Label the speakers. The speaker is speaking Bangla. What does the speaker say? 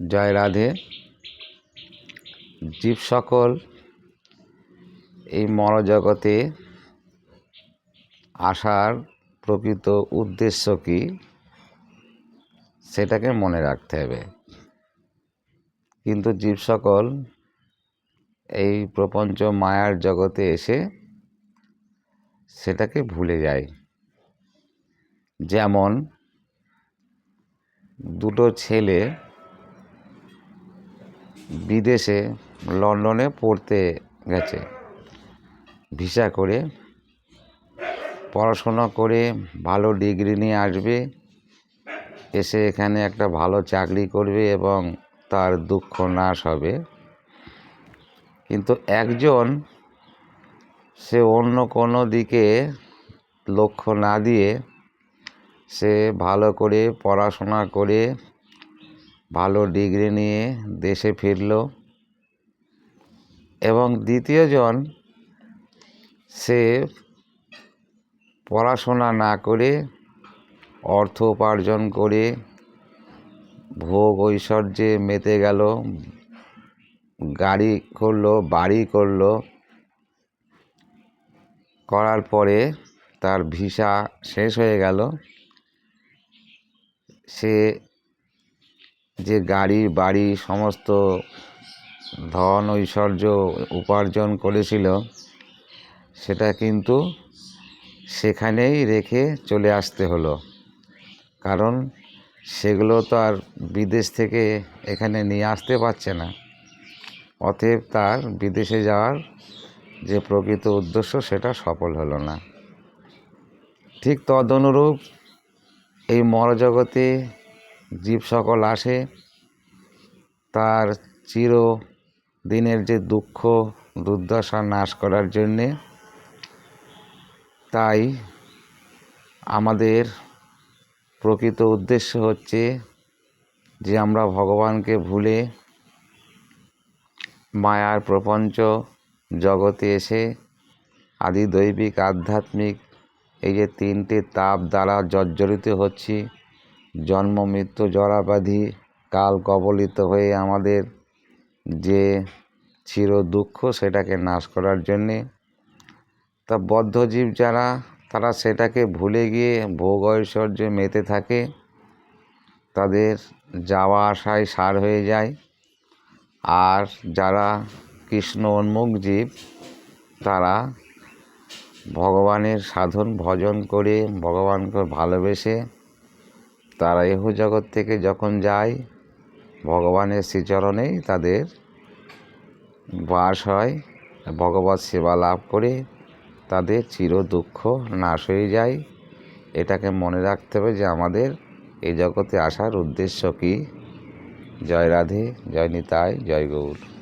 Speaker 1: জয় রাধে। জীব সকল এই মরজগতে আসার প্রকৃত উদ্দেশ্য কী? সেটাকে মনে রাখতে হবে। কিন্তু জীব সকল এই প্রপঞ্চ মায়ার জগতে এসে সেটাকে ভুলে যায়। যেমন দুটো ছেলে বিদেশে, লন্ডনে পড়তে গেছে। ভিসা করে, পড়াশোনা করে, ভালো ডিগ্রি নিয়ে আসবে, এসে এখানে একটা ভালো চাকরি করবে এবং তার দুঃখ নাশ হবে। কিন্তু একজন, সে অন্য কোনো দিকে লক্ষ্য না দিয়ে, সে ভালো করে পড়াশোনা করে ভালো ডিগ্রি নিয়ে দেশে ফিরল এবং দ্বিতীয়জন সে পড়াশোনা না করে অর্থ উপার্জন করে ভোগ ঐশ্বর্যে মেতে গেল, গাড়ি করল, বাড়ি করল। করার পরে তার ভিসা শেষ হয়ে গেল। সে যে গাড়ি, বাড়ি, সমস্ত ধন, ঐশ্বর্য উপার্জন করেছিল, সেটা কিন্তু সেখানেই রেখে চলে আসতে হলো। কারণ সেগুলো তো আর বিদেশ থেকে এখানে নিয়ে আসতে পারছে না। অতএব তার বিদেশে যাওয়ার যে প্রকৃত উদ্দেশ্য, সেটা সফল হলো না। ঠিক তদনুরূপ এই মরজগতে জীব সকল আসে, তার চির দিনের যে দুঃখ, দুর্দশা নাশ করার জন্যে, তাই আমাদের প্রকৃত উদ্দেশ্য হচ্ছে যে আমরা ভগবানকে ভুলে মায়ার প্রপঞ্চ জগতে এসে আদি দৈবিক, আধ্যাত্মিক এই যে তিনটে তাপ দ্বারা জর্জরিত হচ্ছি জন্ম, মৃত্যু, জরাবাধি, কাল কবলিত হয়ে আমাদের যে চির দুঃখ সেটাকে নাশ করার জন্যে। তা বদ্ধজীব যারা, তারা সেটাকে ভুলে গিয়ে ভোগ ঐশ্বর্যে মেতে থাকে। তাদের যাওয়া আসায় সার হয়ে যায়। আর যারা কৃষ্ণ উন্মুখ জীব, তারা ভগবানের সাধন, ভজন করে ভগবানকে ভালোবেসে তারা এহ জগৎ থেকে যখন যায়, ভগবানের শ্রীচরণেই তাদের বাস হয়। ভগবত সেবা লাভ করে তাদের চির দুঃখ নাশ হয়ে যায়। এটাকে মনে রাখতে হবে যে আমাদের এই জগতে আসার উদ্দেশ্য কী? জয় রাধে, জয় নিতাই, জয় গৌর।